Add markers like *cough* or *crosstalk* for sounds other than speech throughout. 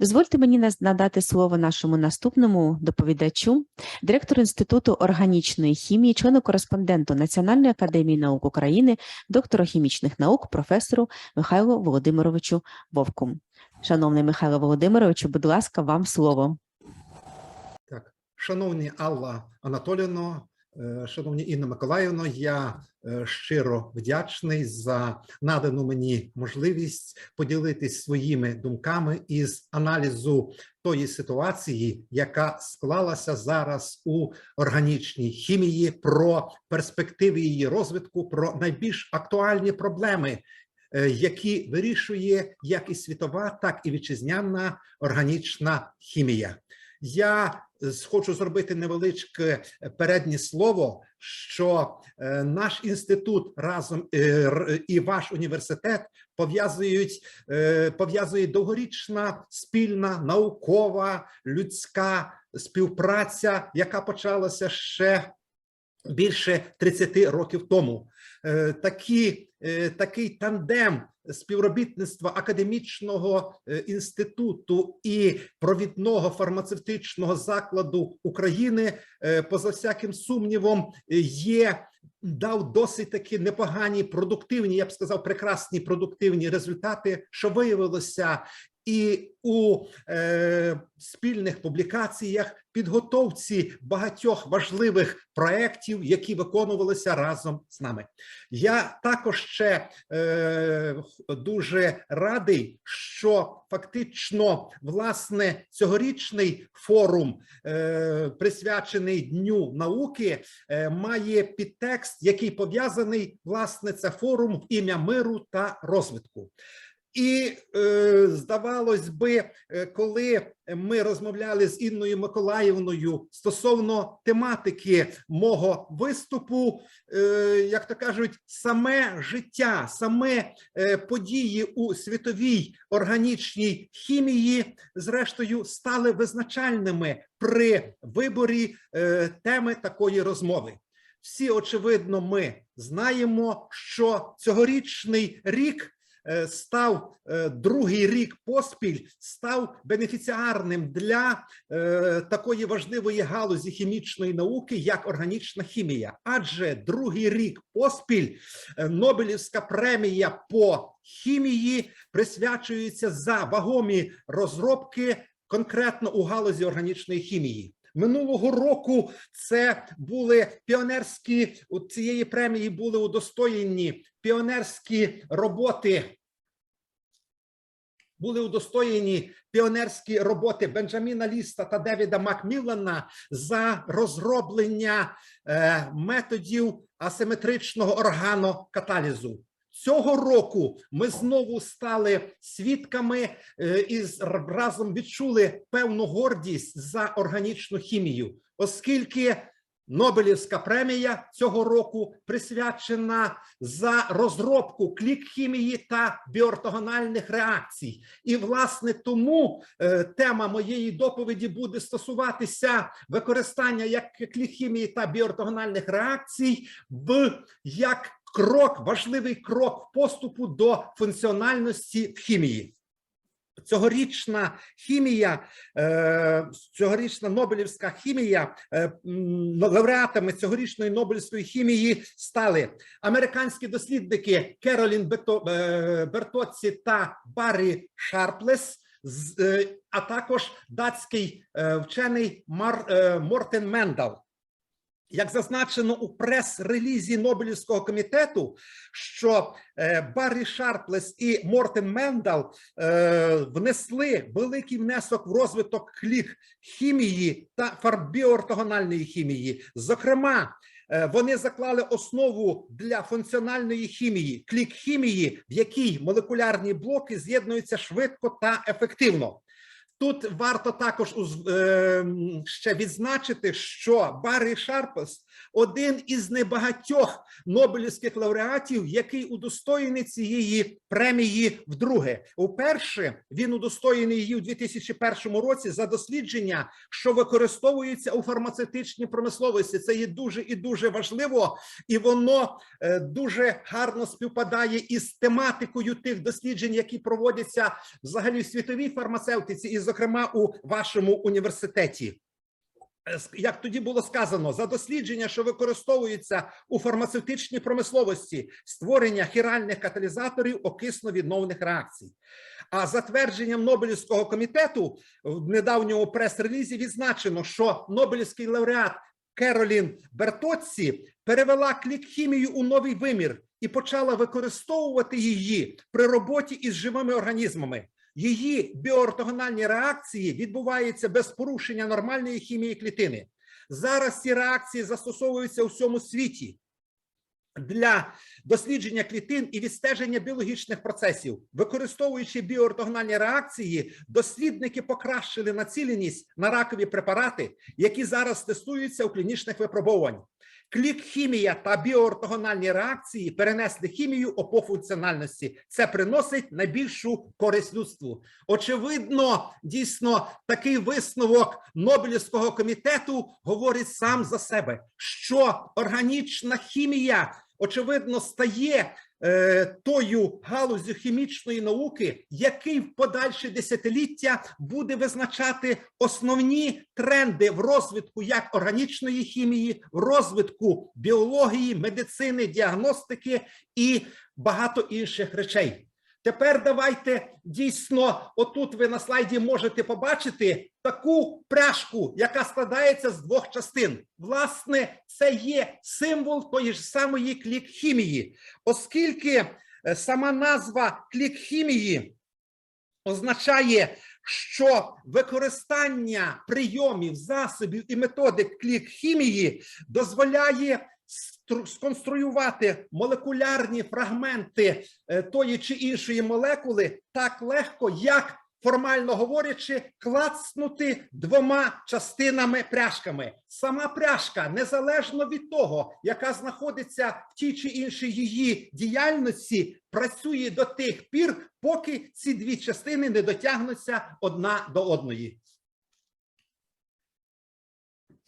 Дозвольте мені надати слово нашому наступному доповідачу, директору Інституту органічної хімії, члену кореспонденту Національної академії наук України, доктору хімічних наук, професору Михайлу Володимировичу Вовку. Шановний Михайло Володимировичу, будь ласка, вам слово. Так, шановні Алла Анатоліївно, е, шановні Інна Миколаївно, я е, щиро вдячний за надану мені можливість поділитись своїми думками із аналізу тої ситуації, яка склалася зараз у органічній хімії, про перспективи її розвитку, про найбільш актуальні проблеми. е, Які вирішує як і світова, так і вітчизняна органічна хімія. Я е, хочу зробити невеличке е, переднє слово, що е, наш інститут разом е, і ваш університет пов'язують пов'язує довгорічна спільна наукова людська співпраця, яка почалася ще більше 30 років тому. Такі, такий тандем співробітництва академічного е, інституту і провідного фармацевтичного закладу України, е, поза всяким сумнівом, є. Дав досить таки непогані продуктивні, я б сказав, прекрасні продуктивні результати, що виявилося і у е, спільних публікаціях, підготовці багатьох важливих проєктів, які виконувалися разом з нами. Я також ще е, дуже радий, що фактично власне цьогорічний форум, е, присвячений Дню науки, е, має підтекст, який пов'язаний власне це форум в ім'я миру та розвитку. І е, здавалось би, е, коли ми розмовляли з Інною Миколаївною стосовно тематики мого виступу, е, як то кажуть, саме життя, саме події у світовій органічній хімії, зрештою, стали визначальними при виборі теми такої розмови. Всі, очевидно, ми знаємо, що цьогорічний рік став е, другий рік поспіль, став бенефіціарним для е, такої важливої галузі хімічної науки, як органічна хімія. Адже другий рік поспіль е, Нобелівська премія по хімії присвячується за вагомі розробки конкретно у галузі органічної хімії. Минулого року це були піонерські у цієї премії були удостоєні піонерські роботи. Були удостоєні піонерські роботи Бенджаміна Ліста та Девіда Макміллана за розроблення е, методів асиметричного органокаталізу. Цього року ми знову стали свідками е, і разом відчули певну гордість за органічну хімію, оскільки Нобелівська премія цього року присвячена за розробку клік-хімії та біортогональних реакцій. І власне тому е, тема моєї доповіді буде стосуватися використання як клік-хімії та біортогональних реакцій в як крок, важливий крок поступу до функціональності в хімії. Цьогорічна хімія, е, цьогорічна Нобелівська хімія, е, лауреатами цьогорічної Нобелівської хімії стали американські дослідники Керолін е, Бертоці та Баррі Шарплес, а також датський вчений Мортен Мендал. Як зазначено у прес-релізі Нобелівського комітету, що е, Баррі Шарплес і Мортен Мендал е, внесли великий внесок в розвиток клік хімії та фарбіортогональної хімії. Зокрема, е, вони заклали основу для функціональної хімії, клік хімії, в якій молекулярні блоки з'єднуються швидко та ефективно. Тут варто також уз- е, ще відзначити, що Баррі Шарпес один із небагатьох Нобелівських лауреатів, який удостоєний цієї премії вдруге. Уперше він удостоєний її у 2001 році за дослідження, що використовуються у фармацевтичній промисловості. Це є дуже і дуже важливо, і воно е, дуже гарно співпадає із тематикою тих досліджень, які проводяться взагалі в світовій фармацевтиці, і зокрема у вашому університеті. Е, Як тоді було сказано, за дослідження, що використовуються у фармацевтичній промисловості, створення хіральних каталізаторів окисно-відновних реакцій. А затвердженням Нобелівського комітету в недавньому прес-релізі відзначено, що Нобелівський лауреат Керолін Бертоцці перевела клік-хімію у новий вимір і почала використовувати її при роботі із живими організмами. Її біоортогональні реакції відбуваються без порушення нормальної хімії клітини. Зараз ці реакції застосовуються у всьому світі для дослідження клітин і відстеження біологічних процесів. Використовуючи біоортогональні реакції, дослідники покращили націленість на ракові препарати, які зараз тестуються у клінічних випробуваннях. Клік-хімія та біоортогональні реакції перенесли хімію опофункціональності. Це приносить найбільшу користь людству. Очевидно, дійсно, такий висновок Нобелівського комітету говорить сам за себе, що органічна хімія, очевидно, стає тою галузю хімічної науки, який в подальші десятиліття буде визначати основні тренди в розвитку як органічної хімії, в розвитку біології, медицини, діагностики і багато інших речей. Тепер давайте дійсно, отут ви на слайді можете побачити таку пряжку, яка складається з двох частин. Власне, це є символ тої ж самої клік-хімії, оскільки е, сама назва клік-хімії означає, що використання прийомів, засобів і методик клік-хімії дозволяє сконструювати молекулярні фрагменти е, тої чи іншої молекули так легко, як формально говорячи, клацнути двома частинами пряжками. Сама пряжка, незалежно від того, яка знаходиться в тій чи іншій її діяльності, працює до тих пір, поки ці дві частини не дотягнуться одна до одної.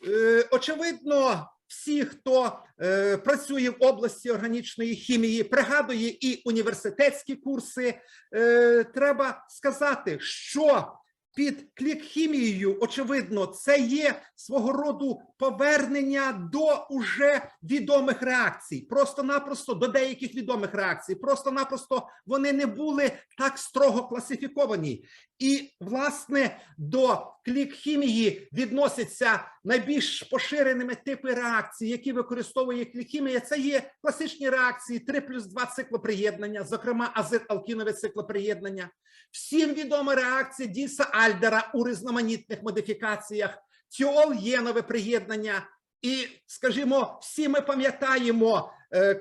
Е, Очевидно, всі, хто е, працює в області органічної хімії, пригадує і університетські курси. Е, треба сказати, що під клік-хімією, очевидно, це є свого роду повернення до уже відомих реакцій, просто-напросто до деяких відомих реакцій. Просто-напросто вони не були так строго класифіковані. І, власне, до клік-хімії відносяться найбільш поширеними типи реакцій, які використовує клік-хімія. Це є класичні реакції 3 плюс 2 циклоприєднання, зокрема азит-алкінове циклоприєднання. Всім відома реакція Діса Альдера у різноманітних модифікаціях, тіол-єнове приєднання. І, скажімо, всі ми пам'ятаємо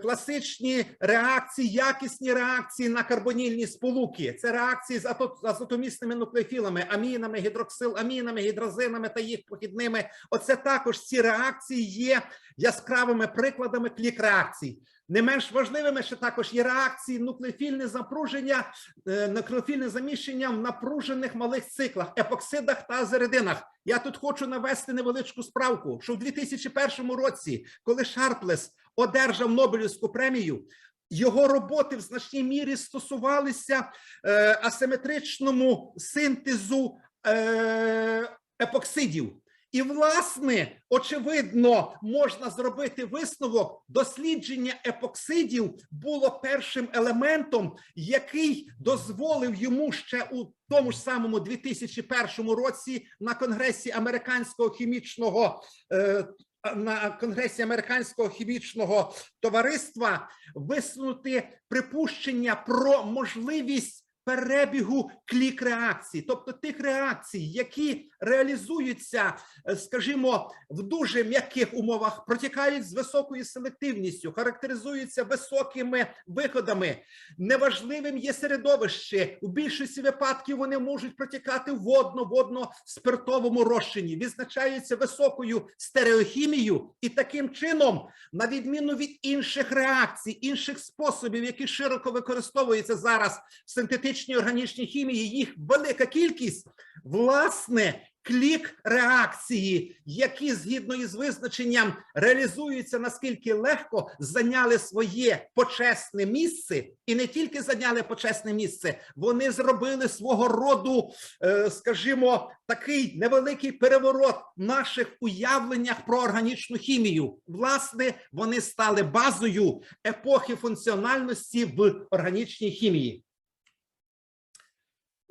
класичні реакції, якісні реакції на карбонільні сполуки. Це реакції з азотомісними нуклеофілами, амінами, гідроксиламінами, гідрозинами та їх похідними. Оце також ці реакції є яскравими прикладами клік-реакцій. Не менш важливими ще також є реакції нуклеофільне запруження, е, нуклеофільне заміщення в напружених малих циклах, епоксидах та азеридинах. Я тут хочу навести невеличку справку, що в 2001 році, коли Шарплес одержав Нобелівську премію, його роботи в значній мірі стосувалися е, асиметричному синтезу е, епоксидів. І, власне, очевидно, можна зробити висновок. Дослідження епоксидів було першим елементом, який дозволив йому ще у тому ж самому 2001 році на конгресі американського хімічного е, на конгресі американського хімічного товариства висунути припущення про можливість перебігу клік реакцій, тобто тих реакцій, які реалізуються, е, скажімо, в дуже м'яких умовах, протікають з високою селективністю, характеризуються високими виходами. Неважливим є середовище. У більшості випадків вони можуть протікати в водно-водно-спиртовому розчині, відзначаються високою стереохімією, і таким чином, на відміну від інших реакцій, інших способів, які широко використовуються зараз в синтетичній органічній хімії, їх велика кількість, власне, клік реакції, які згідно із визначенням реалізуються наскільки легко, зайняли своє почесне місце, і не тільки зайняли почесне місце, вони зробили свого роду, е, скажімо, такий невеликий переворот в наших уявленнях про органічну хімію. Власне, вони стали базою епохи функціональності в органічній хімії.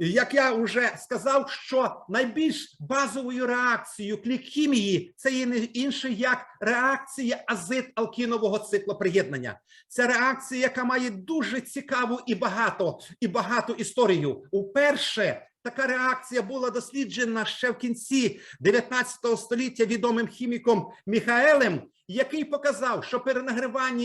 Як я вже сказав, що найбільш базовою реакцією клік-хімії це є не інше як реакція азид-алкінового циклоприєднання. Це реакція, яка має дуже цікаву і багато і багату історію. Уперше така реакція була досліджена ще в кінці 19 століття відомим хіміком Міхаелем, який показав, що при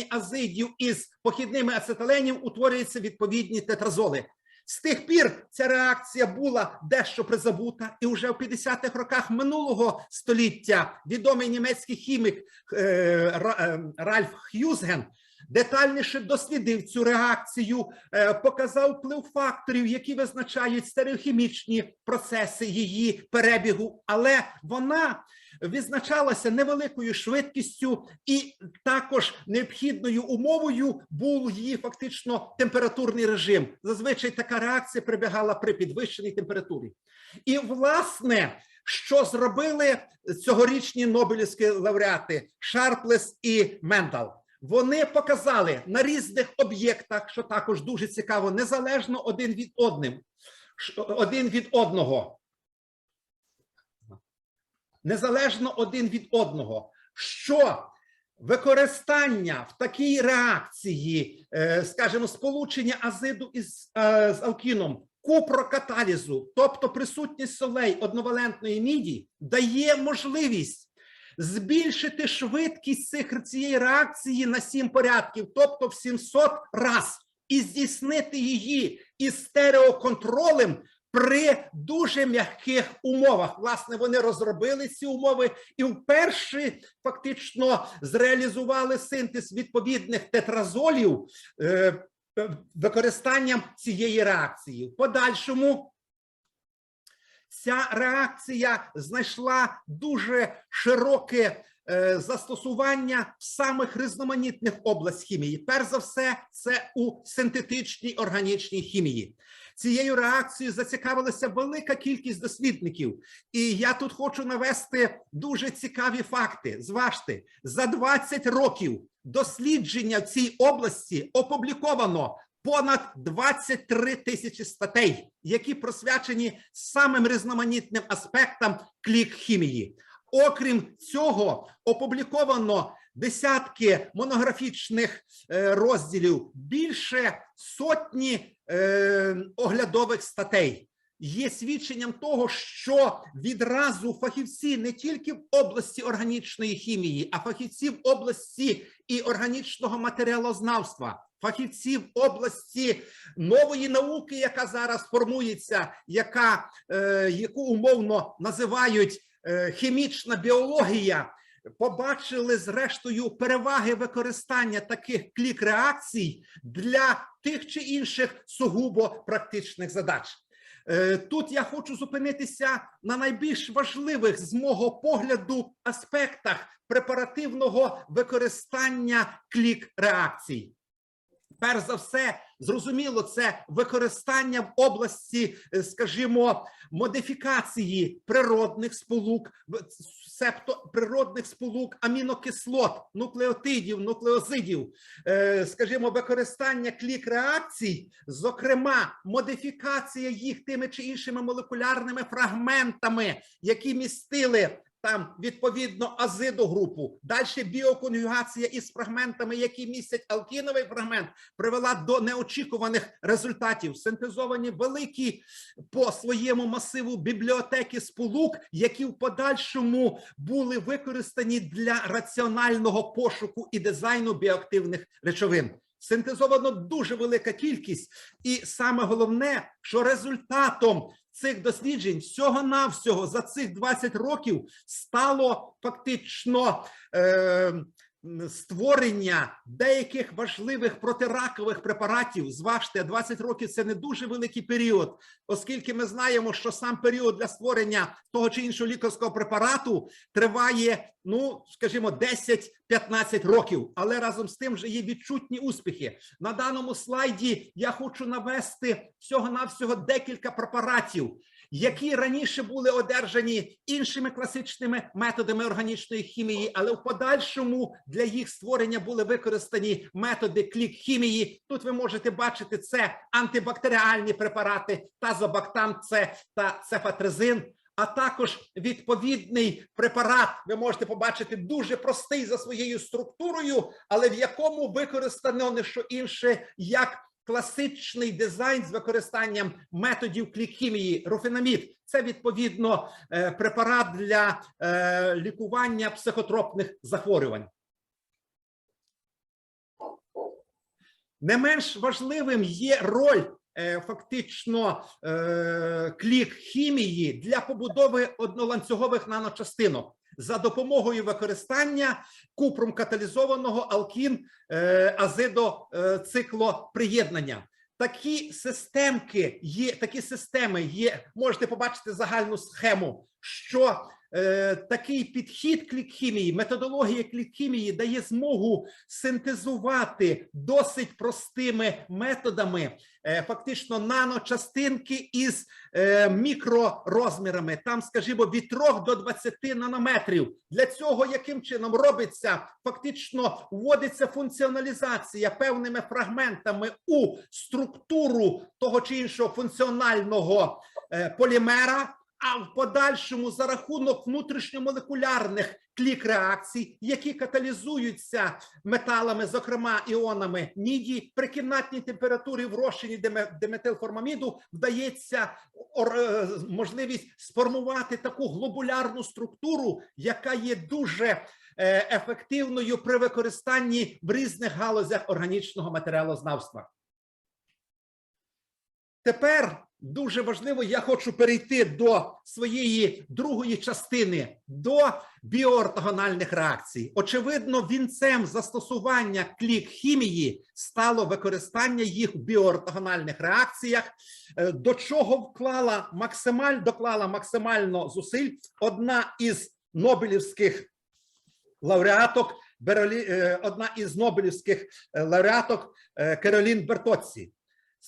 азидів із похідними ацетиленів утворюються відповідні тетразоли. З тих пір ця реакція була дещо призабута, і вже в 50-х роках минулого століття відомий німецький хімік е, е, Ральф Х'юзген детальніше дослідив цю реакцію, е, показав вплив факторів, які визначають стереохімічні процеси її перебігу, але вона відзначалася невеликою швидкістю, і також необхідною умовою був її фактично температурний режим. Зазвичай така реакція прибігала при підвищеній температурі. І власне, що зробили цьогорічні Нобелівські лауреати Шарплес і Мендал? Вони показали на різних об'єктах, що також дуже цікаво, незалежно один від одним, один від одного. Незалежно один від одного, що використання в такій реакції, е, скажімо, сполучення азиду із е, з алкіном, купрокаталізу, тобто присутність солей одновалентної міді, дає можливість збільшити швидкість цих цієї реакції на 7 порядків, тобто в 700 раз, і здійснити її із стереоконтролем при дуже м'яких умовах. Власне, вони розробили ці умови і вперше фактично зреалізували синтез відповідних тетразолів е, використанням цієї реакції. В подальшому ця реакція знайшла дуже широке е, застосування в самих різноманітних областях хімії. Перш за все, це у синтетичній органічній хімії. Цією реакцією зацікавилася велика кількість дослідників, і я тут хочу навести дуже цікаві факти. Зважте, за 20 років дослідження в цій області опубліковано понад 23 тисячі статей, які присвячені самим різноманітним аспектам клік-хімії. Окрім цього, опубліковано десятки монографічних е, розділів, більше сотні е, оглядових статей. Є свідченням того, що відразу фахівці не тільки в області органічної хімії, а фахівці в області і органічного матеріалознавства, фахівці в області нової науки, яка зараз формується, яка, е, яку умовно називають е, хімічна біологія, побачили зрештою переваги використання таких клік-реакцій для тих чи інших сугубо практичних задач. Е, Тут я хочу зупинитися на найбільш важливих з мого погляду аспектах препаративного використання клік-реакцій. Перш за все, зрозуміло, це використання в області, е, скажімо, модифікації природних сполук, себто природних сполук амінокислот, нуклеотидів, нуклеозидів, е, скажімо, використання клік-реакцій, зокрема, модифікація їх тими чи іншими молекулярними фрагментами, які містили там відповідно азидогрупу. Далі біоконюгація із фрагментами, які містять алкіновий фрагмент, привела до неочікуваних результатів. Синтезовані великі по своєму масиву бібліотеки сполук, які в подальшому були використані для раціонального пошуку і дизайну біоактивних речовин. Синтезовано дуже велика кількість, і саме головне, що результатом цих досліджень всього-навсього за цих 20 років стало фактично е, створення деяких важливих протиракових препаратів. Зважте, 20 років це не дуже великий період, оскільки ми знаємо, що сам період для створення того чи іншого лікарського препарату триває, ну скажімо, 10-15 років. Але разом з тим вже є відчутні успіхи. На даному слайді я хочу навести всього навсього декілька препаратів, які раніше були одержані іншими класичними методами органічної хімії, але в подальшому для їх створення були використані методи клік-хімії. Тут ви можете бачити це антибактеріальні препарати, тазобактам С та цефатрезин. А також відповідний препарат ви можете побачити дуже простий за своєю структурою, але в якому використано не що інше як класичний дизайн з використанням методів клік-хімії, руфенамід. Це відповідно е, препарат для е, лікування психотропних захворювань. Не менш важливим є роль е, фактично клік хімії для побудови одноланцюгових наночастинок за допомогою використання купром каталізованого алкін е, азидоциклоприєднання. Такі системки є, такі системи є. Можете побачити загальну схему, що е, такий підхід клік-хімії, методологія клік-хімії дає змогу синтезувати досить простими методами е, фактично наночастинки із е, мікророзмірами, там, скажімо, від 3 до 20 нанометрів. Для цього яким чином робиться? Фактично вводиться функціоналізація певними фрагментами у структуру того чи іншого функціонального полімера. А в подальшому за рахунок внутрішньомолекулярних клік-реакцій, які каталізуються металами, зокрема іонами міді, при кімнатній температурі в розчині диметилформаміду вдається е, можливість сформувати таку глобулярну структуру, яка є дуже е, ефективною при використанні в різних галузях органічного матеріалознавства. Тепер дуже важливо, я хочу перейти до своєї другої частини до біоортогональних реакцій. Очевидно, вінцем застосування клік-хімії стало використання їх в біоортогональних реакціях, е, до чого вклала максималь, доклала максимально зусиль одна із нобелівських лауреаток, е, одна із нобелівських е, лауреаток Керолін Бертоці.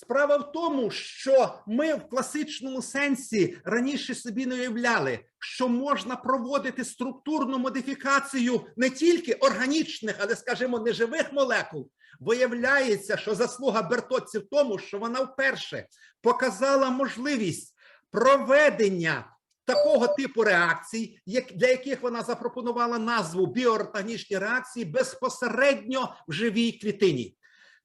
Справа в тому, що ми в класичному сенсі раніше собі не уявляли, що можна проводити структурну модифікацію не тільки органічних, але, скажімо, неживих молекул. Виявляється, що заслуга Бертоці в тому, що вона вперше показала можливість проведення такого типу реакцій, для яких вона запропонувала назву біоортогнічні реакції безпосередньо в живій клітині.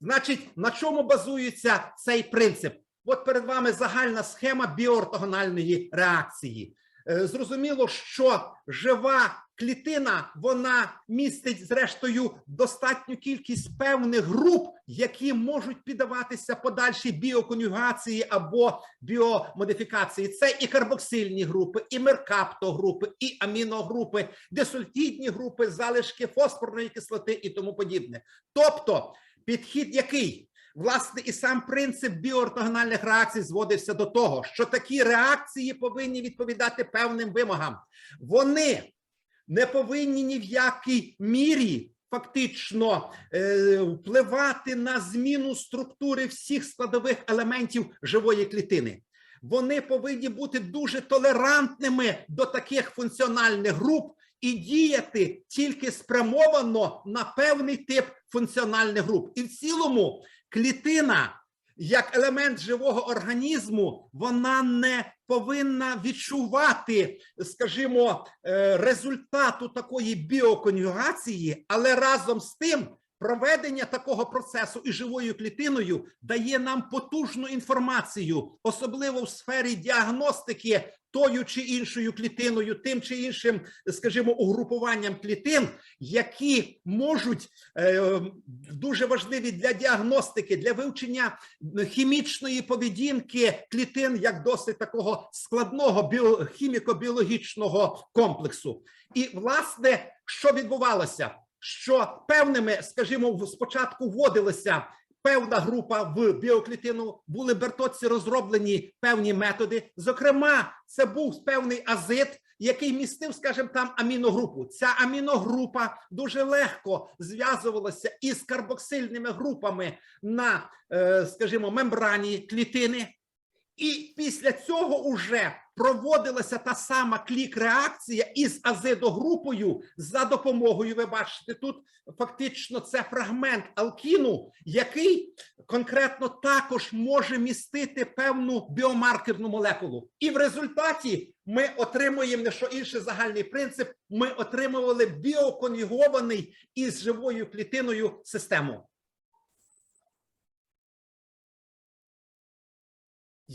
Значить, на чому базується цей принцип? От перед вами загальна схема біоортогональної реакції. Е, Зрозуміло, що жива клітина вона містить зрештою достатню кількість певних груп, які можуть піддаватися подальшій біоконюгації або біомодифікації. Це і карбоксильні групи, і меркаптогрупи, і аміногрупи, десультідні групи, залишки фосфорної кислоти і тому подібне. Тобто, підхід який? Власне, і сам принцип біоортогональних реакцій зводився до того, що такі реакції повинні відповідати певним вимогам. Вони не повинні ні в якій мірі фактично е, впливати на зміну структури всіх складових елементів живої клітини. Вони повинні бути дуже толерантними до таких функціональних груп і діяти тільки спрямовано на певний тип функціональних груп. І в цілому клітина як елемент живого організму, вона не повинна відчувати, скажімо, е, результату такої біоконюгації, але разом з тим. Проведення такого процесу і живою клітиною дає нам потужну інформацію, особливо в сфері діагностики тою чи іншою клітиною, тим чи іншим, скажімо, угрупуванням клітин, які можуть е, дуже важливі для діагностики, для вивчення хімічної поведінки клітин як досить такого складного біо, хіміко-біологічного комплексу. І власне, що відбувалося? Що певними, скажімо, спочатку вводилося певна група в біоклітину, були бертоці розроблені певні методи. Зокрема, це був певний азит, який містив, скажімо, там аміногрупу. Ця аміногрупа дуже легко зв'язувалася із карбоксильними групами на, е, скажімо, мембрані клітини. І після цього уже проводилася та сама клік-реакція із азидогрупою за допомогою. Ви бачите, тут фактично це фрагмент алкіну, який конкретно також може містити певну біомаркерну молекулу. І в результаті ми отримуємо не що інше загальний принцип. Ми отримували біоконюгований із живою клітиною систему.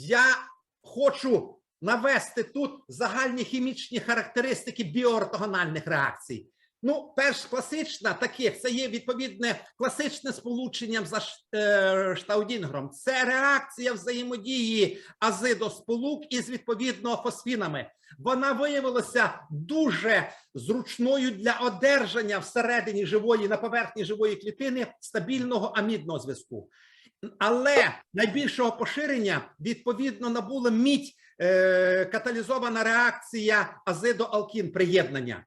Я хочу навести тут загальні хімічні характеристики біоортогональних реакцій. Ну, перш класична таких це є відповідне класичне сполученням за е, штаудінгром. Це реакція взаємодії азидосполук із відповідно фосфінами. Вона виявилася дуже зручною для одержання всередині живої на поверхні живої клітини стабільного амідного зв'язку. Але найбільшого поширення відповідно набула мідь е, каталізована реакція азидоалкін приєднання.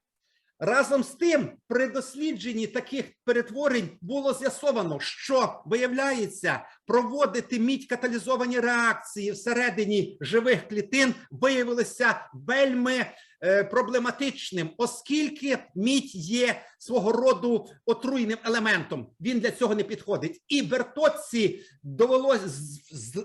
Разом з тим, при дослідженні таких перетворень було з'ясовано, що виявляється, проводити мідь каталізовані реакції всередині живих клітин виявилося вельми е, проблематичним, оскільки мідь є свого роду отруйним елементом. Він для цього не підходить. І Бертоці довелось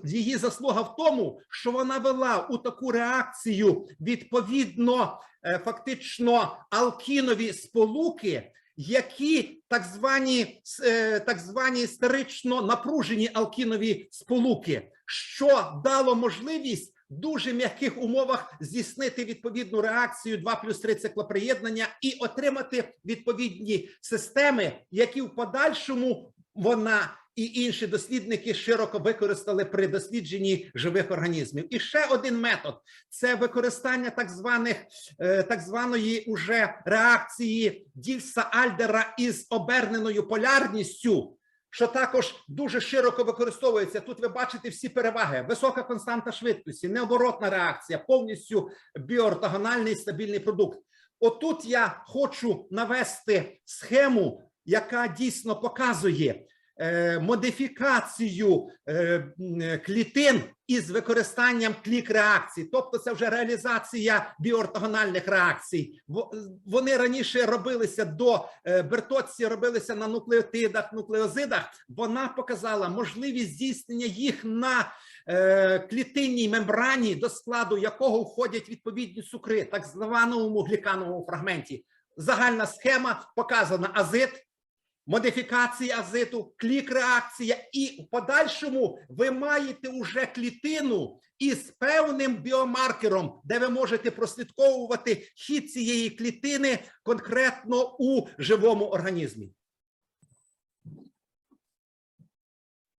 її заслуга в тому, що вона вела у таку реакцію відповідно е, фактично алкінові сполуки, які так звані е, так звані історично напружені алкінові сполуки, що дало можливість в дуже м'яких умовах здійснити відповідну реакцію 2 плюс 3 циклоприєднання і отримати відповідні системи, які в подальшому вона і інші дослідники широко використали при дослідженні живих організмів. І ще один метод це використання так званих е, так званої уже реакції Дільса Альдера із оберненою полярністю. Що також дуже широко використовується. Тут ви бачите всі переваги: висока константа швидкості, необоротна реакція, повністю біоортогональний стабільний продукт. Отут я хочу навести схему, яка дійсно показує модифікацію е, клітин із використанням клік-реакцій, тобто це вже реалізація біоортогональних реакцій. Вони раніше робилися до е, Бертоці, робилися на нуклеотидах, нуклеозидах. Вона показала можливість здійснення їх на е, клітинній мембрані, до складу якого входять відповідні цукри, так званому глікановому фрагменті. Загальна схема показана азит, модифікація азиту, клік-реакція, і в подальшому ви маєте уже клітину із певним біомаркером, де ви можете прослідковувати хід цієї клітини конкретно у живому організмі.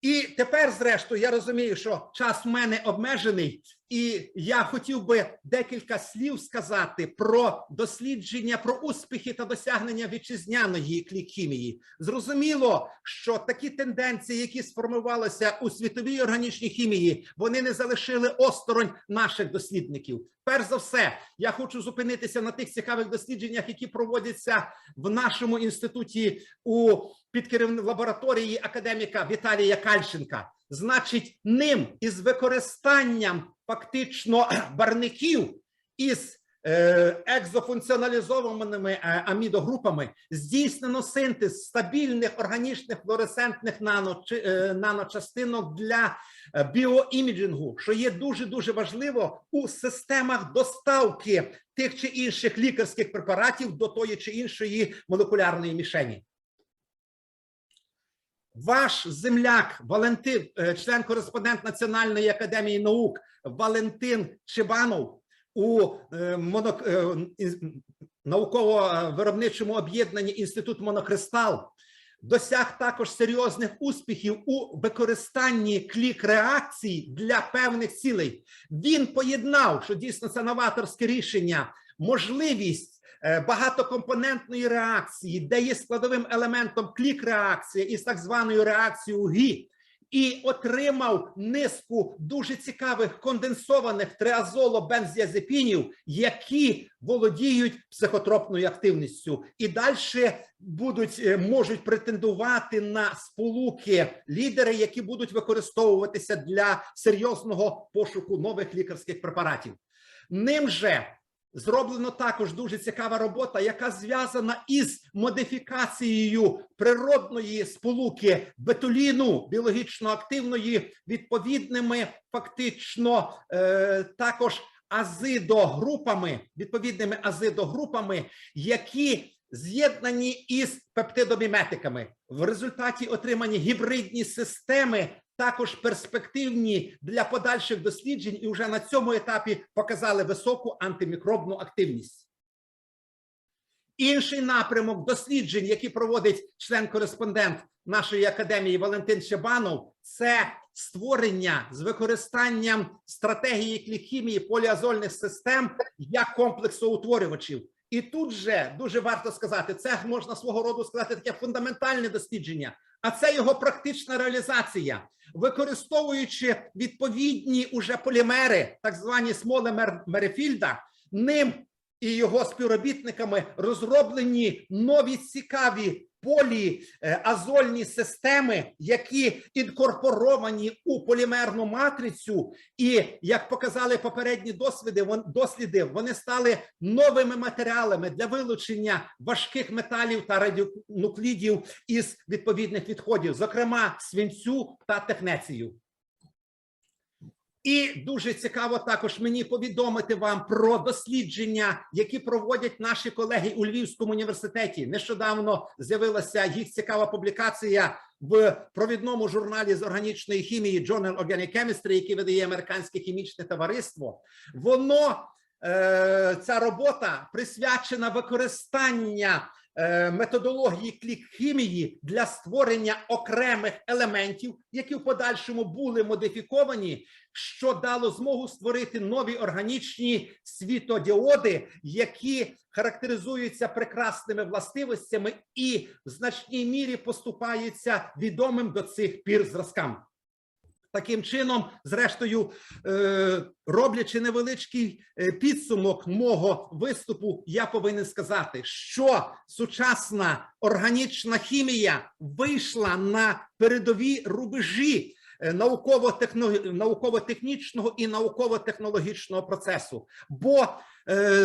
І тепер, зрештою, я розумію, що час в мене обмежений, і я хотів би декілька слів сказати про дослідження, про успіхи та досягнення вітчизняної клікхімії. Зрозуміло, що такі тенденції, які сформувалися у світовій органічній хімії, вони не залишили осторонь наших дослідників. Перш за все, я хочу зупинитися на тих цікавих дослідженнях, які проводяться в нашому інституті у під лабораторії академіка Віталія Кальченка. Значить, ним із використанням фактично *clears throat* барників із е, екзофункціоналізованими е, амідогрупами здійснено синтез стабільних органічних флуоресцентних е, наночастинок для біоіміджингу, що є дуже дуже важливо у системах доставки тих чи інших лікарських препаратів до тої чи іншої молекулярної мішені. Ваш земляк Валентин, е, член-кореспондент Національної академії наук Валентин Чебанов у е, моно, е, науково-виробничому об'єднанні Інститут Монокристал досяг також серйозних успіхів у використанні клік-реакцій для певних цілей. Він поєднав, що дійсно це новаторське рішення, можливість багатокомпонентної реакції, де є складовим елементом клік-реакція із так званою реакцією ГІ, і отримав низку дуже цікавих конденсованих триазолобензіазепінів, які володіють психотропною активністю, і далі будуть е, можуть претендувати на сполуки лідери, які будуть використовуватися для серйозного пошуку нових лікарських препаратів. Ним же зроблено також дуже цікава робота, яка зв'язана із модифікацією природної сполуки бетуліну біологічно активної відповідними фактично е, також азидогрупами, відповідними азидогрупами, які з'єднані із пептидоміметиками. В результаті отримані гібридні системи, також перспективні для подальших досліджень, і вже на цьому етапі показали високу антимікробну активність. Інший напрямок досліджень, які проводить член-кореспондент нашої академії Валентин Щебанов, це створення з використанням стратегії кліхімії поліазольних систем як комплексоутворювачів. І тут же дуже варто сказати, це можна свого роду сказати таке фундаментальне дослідження, а це його практична реалізація, використовуючи відповідні уже полімери, так звані смоли Мер- Мерефільда, ним і його співробітниками розроблені нові цікаві поліазольні системи, які інкорпоровані у полімерну матрицю, і як показали попередні досвіди, досліди, вони стали новими матеріалами для вилучення важких металів та радіонуклідів із відповідних відходів, зокрема свинцю та технецію. І дуже цікаво також мені повідомити вам про дослідження, які проводять наші колеги у Львівському університеті. Нещодавно з'явилася їх цікава публікація в провідному журналі з органічної хімії Journal Organic Chemistry, який видає американське хімічне товариство. Воно е, ця робота присвячена використання методології клік-хімії для створення окремих елементів, які в подальшому були модифіковані, що дало змогу створити нові органічні світодіоди, які характеризуються прекрасними властивостями і в значній мірі поступаються відомим до цих пір зразкам. Таким чином, зрештою, е, роблячи невеличкий е, підсумок мого виступу, я повинен сказати, що сучасна органічна хімія вийшла на передові рубежі е, науково-технічного і науково-технологічного процесу. Бо,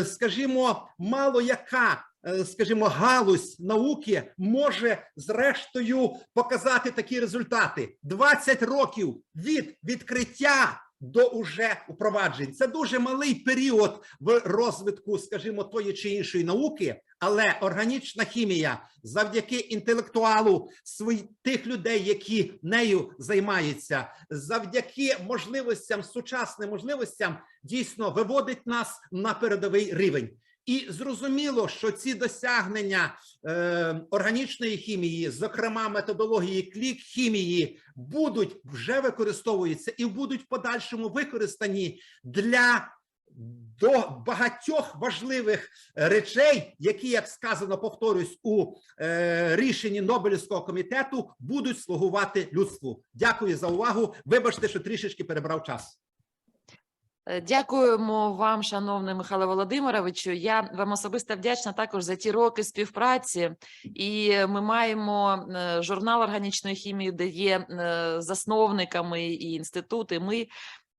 скажімо, мало яка. Е, Скажімо, галузь науки може зрештою показати такі результати: 20 років від відкриття до уже упроваджень. Це дуже малий період в розвитку, скажімо, тої чи іншої науки, але органічна хімія завдяки інтелектуалу свої тих людей, які нею займаються, завдяки можливостям, сучасним можливостям, дійсно виводить нас на передовий рівень. І зрозуміло, що ці досягнення е, органічної хімії, зокрема методології клік-хімії, будуть вже використовуються і будуть в подальшому використані для до багатьох важливих речей, які, як сказано, повторюсь, у е, рішенні Нобелівського комітету будуть слугувати людству. Дякую за увагу. Вибачте, що трішечки перебрав час. Е, Дякуємо вам, шановний Михайло Володимировичу. Я вам особисто вдячна також за ті роки співпраці. І ми маємо е, журнал органічної хімії, де є е, засновниками і інститути. Ми